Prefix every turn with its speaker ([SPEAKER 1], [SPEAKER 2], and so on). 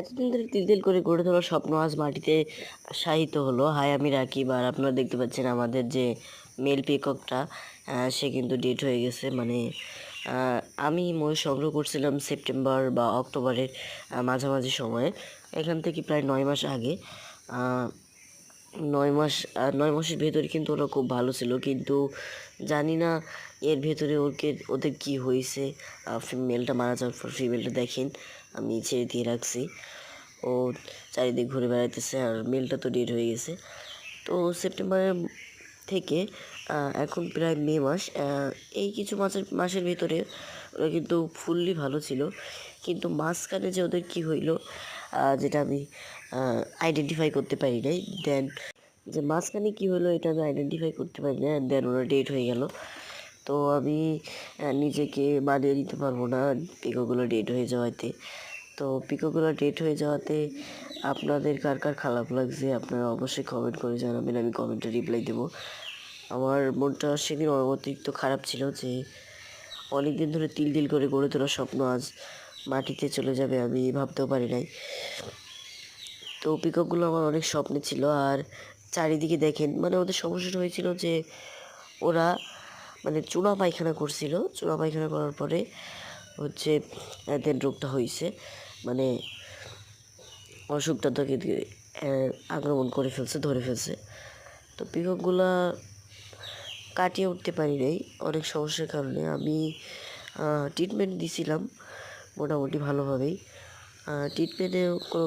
[SPEAKER 1] এতদিন ধরে তিল তিল করে গড়ে তোলা স্বপ্ন আজ মাটিতে শায়িত হলো। হাই আমি রাকিব। আর আপনারা দেখতে পাচ্ছেন আমাদের যে মেল পিককটা সে কিন্তু ডেট হয়ে গেছে। মানে আমি ময়ূর সংগ্রহ করছিলাম সেপ্টেম্বর বা অক্টোবরের মাঝামাঝি সময়ে। এখান থেকে প্রায় নয় মাস আগে নয় মাস আর নয় মাসের ভেতরে কিন্তু ওরা খুব ভালো ছিল। কিন্তু জানি না এর ভেতরে ওকে ওদের কি হয়েছে। ফিমেলটা মারা যাওয়ার পর ফিমেলটা দেখেন, আমি ছেড়ে দিয়ে রাখছি। ও চারিদিক ঘুরে বেড়াইতেছে আর মেলটা তো ডেট হয়ে গেছে। তো সেপ্টেম্বরের থেকে এখন প্রায় মে মাস এই কিছু মাসের মাসের ভিতরে ওরা কিন্তু ফুললি ভালো ছিল। কিন্তু মাঝখানে যে ওদের কী হইল যেটা আমি আইডেন্টিফাই করতে পারি নাই দেন যে মাঝখানে কী হলো এটা আমি আইডেন্টিফাই করতে পারি না দেন ওরা ডেট হয়ে গেল। তো আমি নিজেকে মানিয়ে নিতে পারব না পিকোগুলো ডেট হয়ে যাওয়াতে। তো পিকোগুলো ডেট হয়ে যাওয়াতে আপনাদের কার কার খারাপ লাগছে আপনারা অবশ্যই কমেন্ট করে জানাবেন, আমি কমেন্টে রিপ্লাই দেবো। আমার মনটা সেদিন অতিরিক্ত খারাপ ছিল যে অনেক দিন ধরে তিল তিল করে গড়ে তোলা স্বপ্ন আজ মাটিতে চলে যাবে, আমি ভাবতেও পারি নাই। তো পিককগুলো আমার অনেক স্বপ্নে ছিল আর চারিদিকে দেখেন মানে ওদের সমস্যাটা হয়েছিল যে ওরা মানে চুনা পায়খানা করছিল, চুনা পায়খানা করার পরে হচ্ছে এদের রোগটা হয়েছে। মানে অসুখটা তাকে আক্রমণ করে ফেলছে, ধরে ফেলছে। তো পিককগুলা কাটিয়ে উঠতে পারি নাই, অনেক সমস্যার কারণে। আমি ট্রিটমেন্ট দিছিলাম, মোটামুটি ভালোভাবেই। ট্রিটমেন্টে কোনো